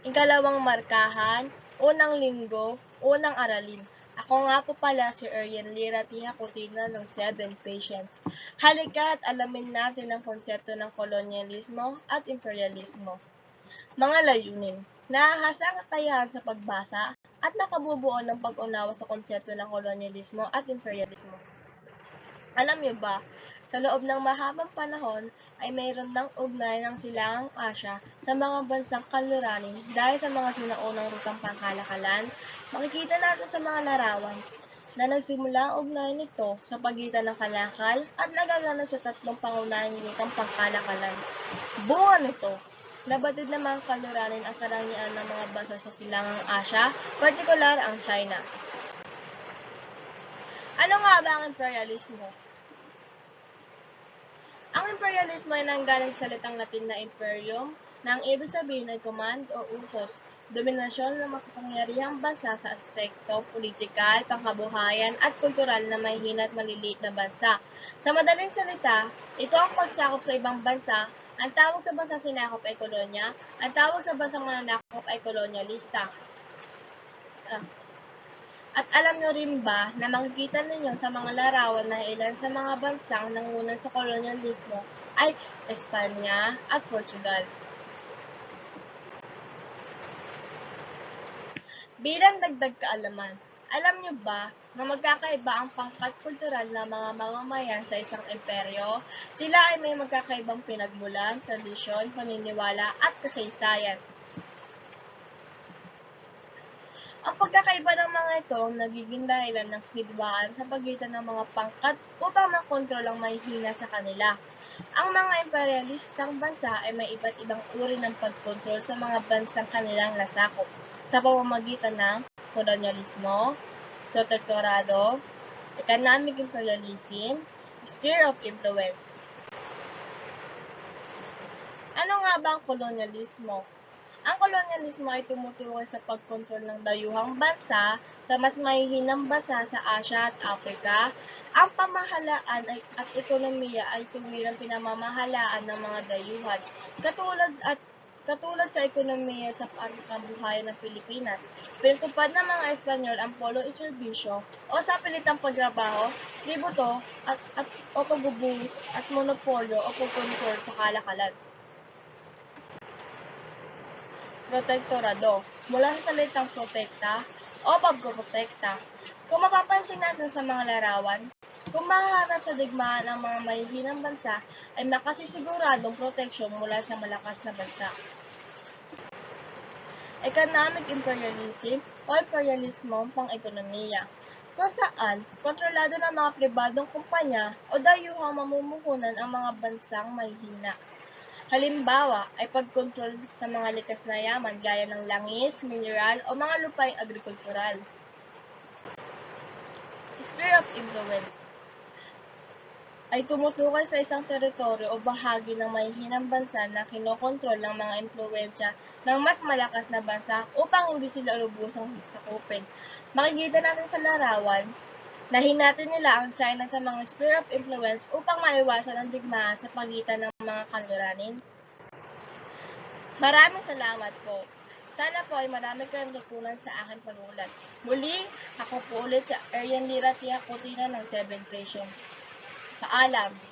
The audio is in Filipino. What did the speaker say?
Ikalawang markahan, unang linggo, unang aralin. Ako nga po pala si Arian Lira Tiha Cortina ng 7 Patients. Halika at alamin natin ang konsepto ng kolonyalismo at imperialismo. Mga layunin, naahasa ang kakayahan sa pagbasa at nakabubuo ng pag-unawa sa konsepto ng kolonyalismo at imperialismo. Alam niyo ba, sa loob ng mahabang panahon ay mayroon ng ugnay ng silangang Asya sa mga bansang kanluranin dahil sa mga sinaunang rutang pangkalakalan, makikita natin sa mga larawan na nagsimula ang ugnay nito sa pagitan ng kalakal at nagaganap sa tatlong pangunahing rutang pangkalakalan. Bunga nito, nabatid ng mga kanluranin ang karangyaan ng mga bansa sa silangang Asya, partikular ang China. Ano nga ba ang imperialismo? Ang imperialismo ay nanggaling sa salitang Latin na imperium, na ang ibig sabihin ay command o utos, dominasyon ng makapangyarihang bansa sa aspekto politikal, pangkabuhayan at kultural na may hina at maliliit na bansa. Sa madaling salita, ito ang pagsakop sa ibang bansa. Ang tawag sa bansang sinakop ay kolonya, ang tawag sa bansang mananakop ay kolonyalista. Ah. At alam nyo rin ba na makikita ninyo sa mga larawan na ilan sa mga bansang nangunan sa kolonyalismo ay Espanya at Portugal. Bilang dagdag kaalaman, alam nyo ba na magkakaiba ang pangkat kultural ng mga mamamayan sa isang imperyo? Sila ay may magkakaibang pinagmulan, tradisyon, paniniwala at kasaysayan. Ang pagkakaiba ng mga ito nagiging dahilan ng hidwaan sa pagitan ng mga pangkat upang makontrol ang may hina sa kanila. Ang mga imperialistang bansa ay may iba't ibang uri ng pagkontrol sa mga bansang kanilang nasakop sa pamamagitan ng kolonyalismo, protektorado, economic imperialism, sphere of influence. Ano nga ba ang kolonyalismo? Ang kolonyalismo ay tumutukoy sa pagkontrol ng dayuhang bansa sa mas mahihinang bansa sa Asya at Afrika. Ang pamahalaan ay, at ekonomiya ay tuwirang pinamamahalaan ng mga dayuhan, katulad at katulad sa ekonomiya sa pangkabuhayan ng Pilipinas. Pinatupad ng mga Espanyol ang polo iserbisyo o sa pilitang pagtrabaho, tributo at, at o pagbubuhos at monopolyo o pagkontrol sa kalakalan. Protektorado mula sa salitang protekta o pagprotekta. Kung mapapansin natin sa mga larawan, kung mahaharap sa digmaan ang mga mahihinang bansa ay makasisiguradong proteksyon mula sa malakas na bansa. Economic imperialism o imperialismo pang-ekonomiya kung saan kontrolado ng mga pribadong kumpanya o dayuhang mamumuhunan ang mga bansang mahihina. Halimbawa ay pagkontrol sa mga likas na yaman gaya ng langis, mineral o mga lupay agrikultural. Sphere of influence ay tumutukoy sa isang teritoryo o bahagi ng mahihinang bansa na kinokontrol ng mga impluensya ng mas malakas na bansa upang hindi sila lubusang sakupin. Makikita natin sa larawan na hinati nila ang China sa mga sphere of influence upang maiwasan ang digmaan sa pagitan ng mga kanluranin. Maraming salamat po. Sana po ay marami kayong natutunan sa aking panulat. Muli, ako po ulit sa Arian Lira Tia Cortina ng 7 Patients. Paalam!